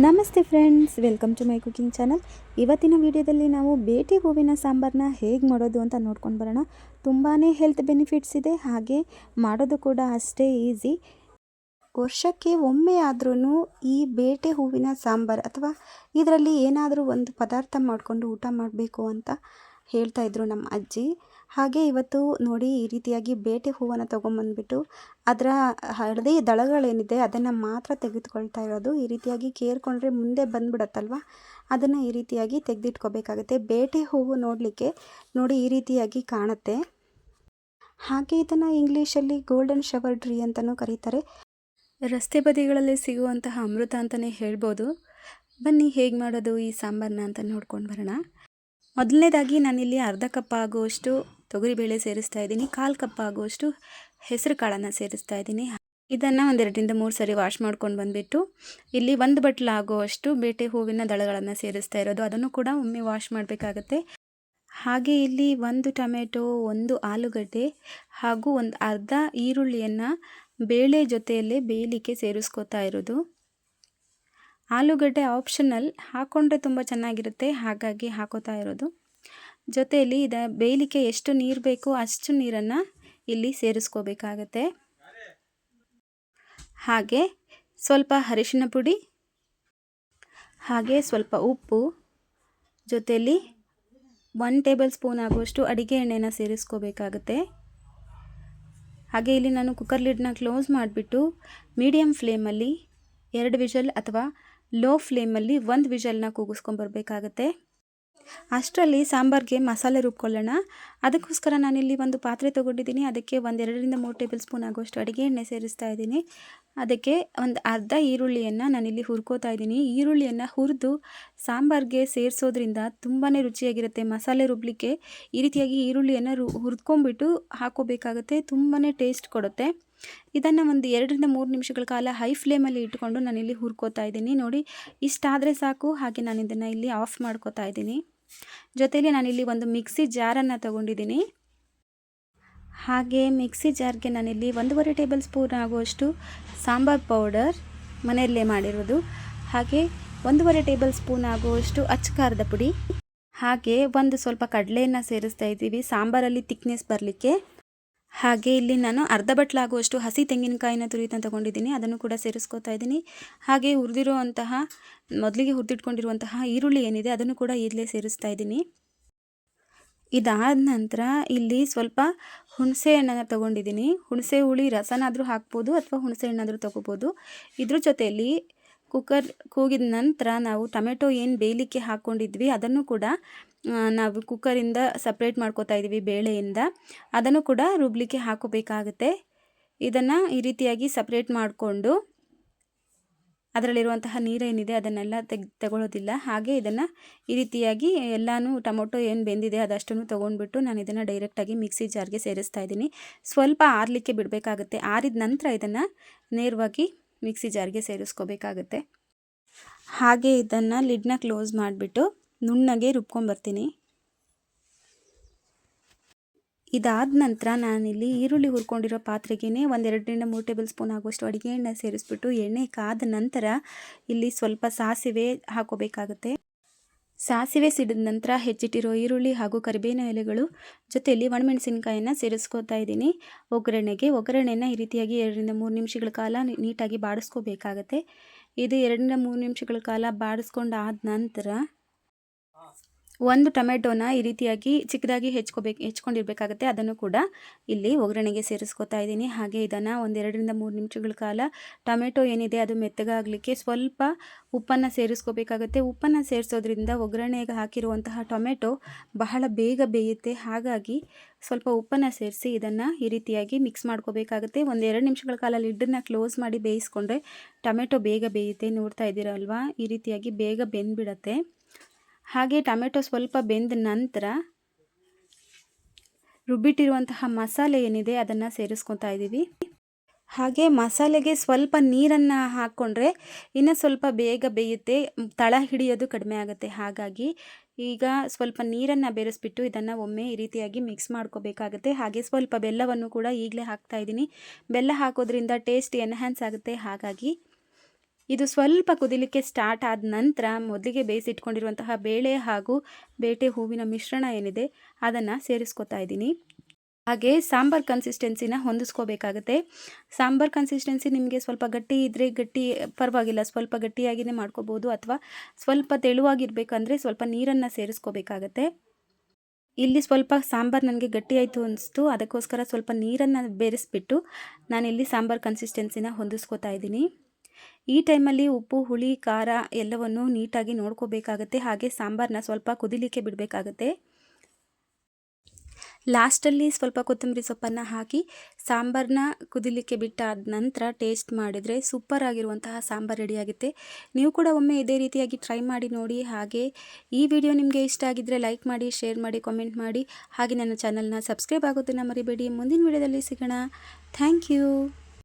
ನಮಸ್ತೆ friends, welcome to my cooking channel. ಇವತ್ತಿನ ವಿಡಿಯೋದಲ್ಲಿ ನಾವು ಬೇಟೆ ಹೂವಿನ ಸಾಂಬಾರನ್ನ ಹೇಗೆ ಮಾಡೋದು ಅಂತ ನೋಡ್ಕೊಂಡು ಬರೋಣ. ತುಂಬಾ ಹೆಲ್ತ್ ಬೆನಿಫಿಟ್ಸ್ ಇದೆ, ಹಾಗೆ ಮಾಡೋದು ಕೂಡ ಅಷ್ಟೇ ಈಸಿ ವರ್ಷಕ್ಕೆ ಒಮ್ಮೆ ಆದ್ರೂ ಈ ಬೇಟೆ ಹೂವಿನ ಸಾಂಬಾರು ಅಥವಾ ಇದರಲ್ಲಿ ಏನಾದರೂ ಒಂದು ಪದಾರ್ಥ ಮಾಡಿಕೊಂಡು ಊಟ ಮಾಡಬೇಕು ಅಂತ ಹೇಳ್ತಾಯಿದ್ರು ನಮ್ಮ ಅಜ್ಜಿ. ಹಾಗೆ ಇವತ್ತು ನೋಡಿ ಈ ರೀತಿಯಾಗಿ ಬೇಟೆ ಹೂವನ್ನು ತೊಗೊಂಬಂದ್ಬಿಟ್ಟು ಅದರ ಹಳದಿ ದಳಗಳೇನಿದೆ ಅದನ್ನು ಮಾತ್ರ ತೆಗೆದುಕೊಳ್ತಾ ಇರೋದು. ಈ ರೀತಿಯಾಗಿ ಕೇರ್ಕೊಂಡ್ರೆ ಮುಂದೆ ಬಂದ್ಬಿಡತ್ತಲ್ವ? ಅದನ್ನು ಈ ರೀತಿಯಾಗಿ ತೆಗೆದಿಟ್ಕೋಬೇಕಾಗುತ್ತೆ. ಬೇಟೆ ಹೂವು ನೋಡಲಿಕ್ಕೆ ನೋಡಿ ಈ ರೀತಿಯಾಗಿ ಕಾಣುತ್ತೆ. ಹಾಗೆ ಇದನ್ನು ಇಂಗ್ಲೀಷಲ್ಲಿ ಗೋಲ್ಡನ್ ಶವರ್ ಟ್ರೀ ಅಂತಲೂ ಕರೀತಾರೆ. ರಸ್ತೆ ಬದಿಗಳಲ್ಲಿ ಸಿಗುವಂತಹ ಅಮೃತ ಅಂತಲೇ ಹೇಳ್ಬೋದು. ಬನ್ನಿ ಹೇಗೆ ಮಾಡೋದು ಈ ಸಾಂಬಾರನ್ನ ಅಂತ ನೋಡ್ಕೊಂಡು ಬರೋಣ. ಮೊದಲನೇದಾಗಿ ನಾನಿಲ್ಲಿ ಅರ್ಧ ಕಪ್ ಆಗುವಷ್ಟು ತೊಗರಿಬೇಳೆ ಸೇರಿಸ್ತಾ ಇದ್ದೀನಿ. ಕಾಲು ಕಪ್ ಆಗುವಷ್ಟು ಹೆಸರು ಕಾಳನ್ನು ಸೇರಿಸ್ತಾ ಇದ್ದೀನಿ. ಇದನ್ನು ಒಂದೆರಡರಿಂದ ಮೂರು ಸರಿ ವಾಶ್ ಮಾಡ್ಕೊಂಡು ಬಂದುಬಿಟ್ಟು ಇಲ್ಲಿ ಒಂದು ಬಟ್ಲಾಗುವಷ್ಟು ಬೇಟೆ ಹೂವಿನ ದಳಗಳನ್ನು ಸೇರಿಸ್ತಾ ಇರೋದು. ಅದನ್ನು ಕೂಡ ಒಮ್ಮೆ ವಾಶ್ ಮಾಡಬೇಕಾಗತ್ತೆ. ಹಾಗೆ ಇಲ್ಲಿ ಒಂದು ಟೊಮೆಟೊ, ಒಂದು ಆಲೂಗಡ್ಡೆ ಹಾಗೂ ಒಂದು ಅರ್ಧ ಈರುಳ್ಳಿಯನ್ನು ಬೇಳೆ ಜೊತೆಯಲ್ಲೇ ಬೇಯಲಿಕ್ಕೆ ಸೇರಿಸ್ಕೋತಾ ಇರೋದು. ಆಲೂಗಡ್ಡೆ ಆಪ್ಷನಲ್ ಹಾಕ್ಕೊಂಡ್ರೆ ತುಂಬ ಚೆನ್ನಾಗಿರುತ್ತೆ. ಹಾಗಾಗಿ ಹಾಕೋತಾ ಇರೋದು. ಜೊತೆಯಲ್ಲಿ ಇದ ಬೇಯಲಿಕ್ಕೆ ಎಷ್ಟು ನೀರು ಬೇಕೋ ಅಷ್ಟು ನೀರನ್ನು ಇಲ್ಲಿ ಸೇರಿಸ್ಕೋಬೇಕಾಗತ್ತೆ. ಹಾಗೆ ಸ್ವಲ್ಪ ಅರಿಶಿನ ಪುಡಿ, ಹಾಗೆ ಸ್ವಲ್ಪ ಉಪ್ಪು ಜೊತೆಯಲ್ಲಿ ಒನ್ ಟೇಬಲ್ ಸ್ಪೂನ್ ಆಗುವಷ್ಟು ಅಡಿಗೆ ಎಣ್ಣೆನ ಸೇರಿಸ್ಕೋಬೇಕಾಗತ್ತೆ. ಹಾಗೆ ಇಲ್ಲಿ ನಾನು ಕುಕ್ಕರ್ ಲಿಡ್ನ ಕ್ಲೋಸ್ ಮಾಡಿಬಿಟ್ಟು ಮೀಡಿಯಮ್ ಫ್ಲೇಮಲ್ಲಿ ಎರಡು ವಿಷಲ್ ಅಥವಾ ಲೋ ಫ್ಲೇಮಲ್ಲಿ ಒಂದು ವಿಷಲ್ನ ಕೂಗಿಸ್ಕೊಂಬರ್ಬೇಕಾಗತ್ತೆ ಅಷ್ಟರಲ್ಲಿ ಸಾಂಬಾರಿಗೆ ಮಸಾಲೆ ರುಬ್ಕೊಳ್ಳೋಣ. ಅದಕ್ಕೋಸ್ಕರ ನಾನಿಲ್ಲಿ ಒಂದು ಪಾತ್ರೆ ತೊಗೊಂಡಿದ್ದೀನಿ. ಅದಕ್ಕೆ ಒಂದೆರಡರಿಂದ ಮೂರು ಟೇಬಲ್ ಸ್ಪೂನ್ ಆಗುವಷ್ಟು ಅಡುಗೆ ಎಣ್ಣೆ ಸೇರಿಸ್ತಾ ಇದ್ದೀನಿ. ಅದಕ್ಕೆ ಒಂದು ಅರ್ಧ ಈರುಳ್ಳಿಯನ್ನು ನಾನಿಲ್ಲಿ ಹುರ್ಕೋತಾ ಇದ್ದೀನಿ. ಈರುಳ್ಳಿಯನ್ನು ಹುರಿದು ಸಾಂಬಾರಿಗೆ ಸೇರಿಸೋದ್ರಿಂದ ತುಂಬಾ ರುಚಿಯಾಗಿರುತ್ತೆ. ಮಸಾಲೆ ರುಬ್ಲಿಕ್ಕೆ ಈ ರೀತಿಯಾಗಿ ಈರುಳ್ಳಿಯನ್ನು ರು, ಹುರಿದ್ಕೊಂಡ್ಬಿಟ್ಟು ಹಾಕೋಬೇಕಾಗುತ್ತೆ. ತುಂಬಾ ಟೇಸ್ಟ್ ಕೊಡುತ್ತೆ. ಇದನ್ನು ಒಂದು ಎರಡರಿಂದ ಮೂರು ನಿಮಿಷಗಳ ಕಾಲ ಹೈ ಫ್ಲೇಮಲ್ಲಿ ಇಟ್ಕೊಂಡು ನಾನಿಲ್ಲಿ ಹುರ್ಕೋತಾ ಇದ್ದೀನಿ. ನೋಡಿ, ಇಷ್ಟಾದರೆ ಸಾಕು. ಹಾಗೆ ನಾನು ಇದನ್ನು ಇಲ್ಲಿ ಆಫ್ ಮಾಡ್ಕೋತಾ ಇದ್ದೀನಿ. ಜೊತೆಯಲ್ಲಿ ನಾನಿಲ್ಲಿ ಒಂದು ಮಿಕ್ಸಿ ಜಾರನ್ನು ತಗೊಂಡಿದ್ದೀನಿ. ಹಾಗೆ ಮಿಕ್ಸಿ ಜಾರ್ಗೆ ನಾನಿಲ್ಲಿ ಒಂದೂವರೆ ಟೇಬಲ್ ಸ್ಪೂನ್ ಆಗುವಷ್ಟು ಸಾಂಬಾರ್ ಪೌಡರ್ ಮನೆಯಲ್ಲೇ ಮಾಡಿರೋದು. ಹಾಗೆ ಒಂದೂವರೆ ಟೇಬಲ್ ಸ್ಪೂನ್ ಆಗುವಷ್ಟು ಅಚ್ಚಕಾರದ ಪುಡಿ. ಹಾಗೆ ಒಂದು ಸ್ವಲ್ಪ ಕಡಲೆಯನ್ನು ಸೇರಿಸ್ತಾ ಇದ್ದೀವಿ. ಸಾಂಬಾರಲ್ಲಿ ತಿಕ್ನೆಸ್ ಬರಲಿಕ್ಕೆ. ಹಾಗೆ ಇಲ್ಲಿ ನಾನು ಅರ್ಧ ಬಟ್ಲಾಗುವಷ್ಟು ಹಸಿ ತೆಂಗಿನಕಾಯಿನ ತುರಿತ ತಗೊಂಡಿದ್ದೀನಿ, ಅದನ್ನು ಕೂಡ ಸೇರಿಸ್ಕೋತಾ ಇದ್ದೀನಿ. ಹಾಗೆ ಹುರಿದಿರುವಂತಹ, ಮೊದಲಿಗೆ ಹುರಿದಿಟ್ಕೊಂಡಿರುವಂತಹ ಈರುಳ್ಳಿ ಏನಿದೆ, ಅದನ್ನು ಕೂಡ ಇಲ್ಲೇ ಸೇರಿಸ್ತಾ ಇದ್ದೀನಿ. ಇದಾದ ನಂತರ ಇಲ್ಲಿ ಸ್ವಲ್ಪ ಹುಣಸೆ ಹಣ್ಣನ್ನು ತಗೊಂಡಿದ್ದೀನಿ. ಹುಣಸೆ ಹುಳಿ ರಸನಾದರೂ ಹಾಕ್ಬೋದು ಅಥವಾ ಹುಣಸೆ ಹಣ್ಣಾದರೂ ತೊಗೋಬೋದು. ಇದ್ರ ಜೊತೆಯಲ್ಲಿ ಕುಕ್ಕರ್ ಕೂಗಿದ ನಂತರ ನಾವು ಟೊಮೆಟೊ ಏನು ಬೇಯಲಿಕ್ಕೆ ಹಾಕ್ಕೊಂಡಿದ್ವಿ ಅದನ್ನು ಕೂಡ ನಾವು ಕುಕ್ಕರಿಂದ ಸಪ್ರೇಟ್ ಮಾಡ್ಕೋತಾ ಇದ್ದೀವಿ ಬೇಳೆಯಿಂದ. ಅದನ್ನು ಕೂಡ ರುಬ್ಲಿಕ್ಕೆ ಹಾಕೋಬೇಕಾಗುತ್ತೆ. ಇದನ್ನು ಈ ರೀತಿಯಾಗಿ ಸಪ್ರೇಟ್ ಮಾಡಿಕೊಂಡು ಅದರಲ್ಲಿರುವಂತಹ ನೀರೇನಿದೆ ಅದನ್ನೆಲ್ಲ ತೆಗ್, ತಗೊಳ್ಳೋದಿಲ್ಲ. ಹಾಗೆ ಇದನ್ನು ಈ ರೀತಿಯಾಗಿ ಎಲ್ಲನೂ ಟೊಮೊಟೊ ಏನು ಬೆಂದಿದೆ ಅದಷ್ಟನ್ನು ತೊಗೊಂಡ್ಬಿಟ್ಟು ನಾನು ಇದನ್ನು ಡೈರೆಕ್ಟಾಗಿ ಮಿಕ್ಸಿ ಜಾರ್ಗೆ ಸೇರಿಸ್ತಾ ಇದ್ದೀನಿ. ಸ್ವಲ್ಪ ಆರಲಿಕ್ಕೆ ಬಿಡಬೇಕಾಗುತ್ತೆ. ಆರಿದ ನಂತರ ಇದನ್ನು ನೇರವಾಗಿ ಮಿಕ್ಸಿ ಜಾರ್ಗೆ ಸೇರಿಸ್ಕೋಬೇಕಾಗತ್ತೆ. ಹಾಗೆ ಇದನ್ನು ಲಿಡ್ನ ಕ್ಲೋಸ್ ಮಾಡಿಬಿಟ್ಟು ನುಣ್ಣಗೆ ರುಬ್ಕೊಂಬರ್ತೀನಿ. ಇದಾದ ನಂತರ ನಾನಿಲ್ಲಿ ಈರುಳ್ಳಿ ಹುರ್ಕೊಂಡಿರೋ ಪಾತ್ರೆಗೆ ಒಂದೆರಡರಿಂದ ಮೂರು ಟೇಬಲ್ ಸ್ಪೂನ್ ಆಗುವಷ್ಟು ಅಡುಗೆ ಎಣ್ಣೆ ಸೇರಿಸ್ಬಿಟ್ಟು ಎಣ್ಣೆ ಕಾದ ನಂತರ ಇಲ್ಲಿ ಸ್ವಲ್ಪ ಸಾಸಿವೆ ಹಾಕೋಬೇಕಾಗುತ್ತೆ. ಸಾಸಿವೆ ಸಿಡಿದ ನಂತರ ಹೆಚ್ಚಿಟ್ಟಿರೋ ಈರುಳ್ಳಿ ಹಾಗೂ ಕರಿಬೇವಿನ ಎಲೆಗಳು ಜೊತೆಯಲ್ಲಿ ಒಣಮೆಣಸಿನ್ಕಾಯನ್ನು ಸೇರಿಸ್ಕೋತಾ ಇದ್ದೀನಿ. ಒಗ್ಗರಣೆಗೆ ಒಗ್ಗರಣೆಯನ್ನು ಈ ರೀತಿಯಾಗಿ ಎರಡರಿಂದ ಮೂರು ನಿಮಿಷಗಳ ಕಾಲ ನೀಟಾಗಿ ಬಾಡಿಸ್ಕೋಬೇಕಾಗತ್ತೆ. ಇದು ಎರಡರಿಂದ ಮೂರು ನಿಮಿಷಗಳ ಕಾಲ ಬಾಡಿಸ್ಕೊಂಡು ಆದ ನಂತರ ಒಂದು ಟೊಮೆಟೊನ ಈ ರೀತಿಯಾಗಿ ಚಿಕ್ಕದಾಗಿ ಹೆಚ್ಕೋಬೇಕು, ಹೆಚ್ಕೊಂಡಿರ್ಬೇಕಾಗತ್ತೆ. ಅದನ್ನು ಕೂಡ ಇಲ್ಲಿ ಒಗ್ಗರಣೆಗೆ ಸೇರಿಸ್ಕೊತಾ ಇದ್ದೀನಿ. ಹಾಗೆ ಇದನ್ನು ಒಂದೆರಡರಿಂದ ಮೂರು ನಿಮಿಷಗಳ ಕಾಲ ಟೊಮೆಟೊ ಏನಿದೆ ಅದು ಮೆತ್ತಗಾಗಲಿಕ್ಕೆ ಸ್ವಲ್ಪ ಉಪ್ಪನ್ನು ಸೇರಿಸ್ಕೋಬೇಕಾಗತ್ತೆ. ಉಪ್ಪನ್ನು ಸೇರಿಸೋದ್ರಿಂದ ಒಗ್ಗರಣೆಗೆ ಹಾಕಿರುವಂತಹ ಟೊಮೆಟೊ ಬಹಳ ಬೇಗ ಬೇಯುತ್ತೆ. ಹಾಗಾಗಿ ಸ್ವಲ್ಪ ಉಪ್ಪನ್ನು ಸೇರಿಸಿ ಇದನ್ನು ಈ ರೀತಿಯಾಗಿ ಮಿಕ್ಸ್ ಮಾಡ್ಕೋಬೇಕಾಗುತ್ತೆ. ಒಂದು ಎರಡು ನಿಮಿಷಗಳ ಕಾಲ ಲಿಡ್ಡನ್ನು ಕ್ಲೋಸ್ ಮಾಡಿ ಬೇಯಿಸ್ಕೊಂಡ್ರೆ ಟೊಮೆಟೊ ಬೇಗ ಬೇಯುತ್ತೆ. ನೋಡ್ತಾ ಇದ್ದೀರಲ್ವಾ? ಈ ರೀತಿಯಾಗಿ ಬೇಗ ಬೆಂದ್ಬಿಡತ್ತೆ. ಹಾಗೆ ಟೊಮೆಟೊ ಸ್ವಲ್ಪ ಬೆಂದ ನಂತರ ರುಬ್ಬಿಟ್ಟಿರುವಂತಹ ಮಸಾಲೆ ಏನಿದೆ ಅದನ್ನು ಸೇರಿಸ್ಕೊತಾ ಇದ್ದೀವಿ. ಹಾಗೆ ಮಸಾಲೆಗೆ ಸ್ವಲ್ಪ ನೀರನ್ನು ಹಾಕ್ಕೊಂಡ್ರೆ ಇನ್ನೂ ಸ್ವಲ್ಪ ಬೇಗ ಬೇಯುತ್ತೆ, ತಳ ಹಿಡಿಯೋದು ಕಡಿಮೆ ಆಗುತ್ತೆ. ಹಾಗಾಗಿ ಈಗ ಸ್ವಲ್ಪ ನೀರನ್ನು ಬೆರೆಸ್ಬಿಟ್ಟು ಇದನ್ನು ಒಮ್ಮೆ ಈ ರೀತಿಯಾಗಿ ಮಿಕ್ಸ್ ಮಾಡ್ಕೋಬೇಕಾಗುತ್ತೆ. ಹಾಗೆ ಸ್ವಲ್ಪ ಬೆಲ್ಲವನ್ನು ಕೂಡ ಈಗಲೇ ಹಾಕ್ತಾ ಇದ್ದೀನಿ. ಬೆಲ್ಲ ಹಾಕೋದ್ರಿಂದ ಟೇಸ್ಟ್ ಎನ್ಹ್ಯಾನ್ಸ್ ಆಗುತ್ತೆ. ಹಾಗಾಗಿ ಇದು ಸ್ವಲ್ಪ ಕುದಿಲಿಕ್ಕೆ ಸ್ಟಾರ್ಟ್ ಆದ ನಂತರ ಮೊದಲಿಗೆ ಬೇಯಿಸಿಟ್ಕೊಂಡಿರುವಂತಹ ಬೇಳೆ ಹಾಗೂ ಬೇಟೆ ಹೂವಿನ ಮಿಶ್ರಣ ಏನಿದೆ ಅದನ್ನು ಸೇರಿಸ್ಕೊತಾ ಇದ್ದೀನಿ. ಹಾಗೆ ಸಾಂಬಾರ್ ಕನ್ಸಿಸ್ಟೆನ್ಸಿನ ಹೊಂದಿಸ್ಕೋಬೇಕಾಗತ್ತೆ. ಸಾಂಬಾರ್ ಕನ್ಸಿಸ್ಟೆನ್ಸಿ ನಿಮಗೆ ಸ್ವಲ್ಪ ಗಟ್ಟಿ ಇದ್ದರೆ ಗಟ್ಟಿ, ಪರವಾಗಿಲ್ಲ, ಸ್ವಲ್ಪ ಗಟ್ಟಿಯಾಗಿಯೇ ಮಾಡ್ಕೋಬೋದು ಅಥವಾ ಸ್ವಲ್ಪ ತೆಳುವಾಗಿರಬೇಕಂದ್ರೆ ಸ್ವಲ್ಪ ನೀರನ್ನು ಸೇರಿಸ್ಕೋಬೇಕಾಗತ್ತೆ. ಇಲ್ಲಿ ಸ್ವಲ್ಪ ಸಾಂಬಾರು ನನಗೆ ಗಟ್ಟಿಯಾಯಿತು ಅನಿಸ್ತು, ಅದಕ್ಕೋಸ್ಕರ ಸ್ವಲ್ಪ ನೀರನ್ನು ಬೆರೆಸ್ಬಿಟ್ಟು ನಾನಿಲ್ಲಿ ಸಾಂಬಾರ್ ಕನ್ಸಿಸ್ಟೆನ್ಸಿನ ಹೊಂದಿಸ್ಕೋತಾ ಇದ್ದೀನಿ. ಈ ಟೈಮಲ್ಲಿ ಉಪ್ಪು, ಹುಳಿ, ಖಾರ ಎಲ್ಲವನ್ನು ನೀಟಾಗಿ ನೋಡ್ಕೋಬೇಕಾಗತ್ತೆ. ಹಾಗೆ ಸಾಂಬಾರನ್ನ ಸ್ವಲ್ಪ ಕುದಿಲಿಕ್ಕೆ ಬಿಡಬೇಕಾಗತ್ತೆ. ಲಾಸ್ಟಲ್ಲಿ ಸ್ವಲ್ಪ ಕೊತ್ತಂಬರಿ ಸೊಪ್ಪನ್ನು ಹಾಕಿ ಸಾಂಬಾರನ್ನ ಕುದಿಲಿಕ್ಕೆ ಬಿಟ್ಟಾದ ನಂತರ ಟೇಸ್ಟ್ ಮಾಡಿದರೆ ಸೂಪರ್ ಆಗಿರುವಂತಹ ಸಾಂಬಾರು ರೆಡಿಯಾಗುತ್ತೆ. ನೀವು ಕೂಡ ಒಮ್ಮೆ ಇದೇ ರೀತಿಯಾಗಿ ಟ್ರೈ ಮಾಡಿ ನೋಡಿ. ಹಾಗೆ ಈ ವಿಡಿಯೋ ನಿಮಗೆ ಇಷ್ಟ ಆಗಿದ್ದರೆ ಲೈಕ್ ಮಾಡಿ, ಶೇರ್ ಮಾಡಿ, ಕಾಮೆಂಟ್ ಮಾಡಿ. ಹಾಗೆ ನನ್ನ ಚಾನಲ್ನ ಸಬ್ಸ್ಕ್ರೈಬ್ ಆಗೋದನ್ನು ಮರಿಬೇಡಿ. ಮುಂದಿನ ವಿಡಿಯೋದಲ್ಲಿ ಸಿಗೋಣ. Thank you.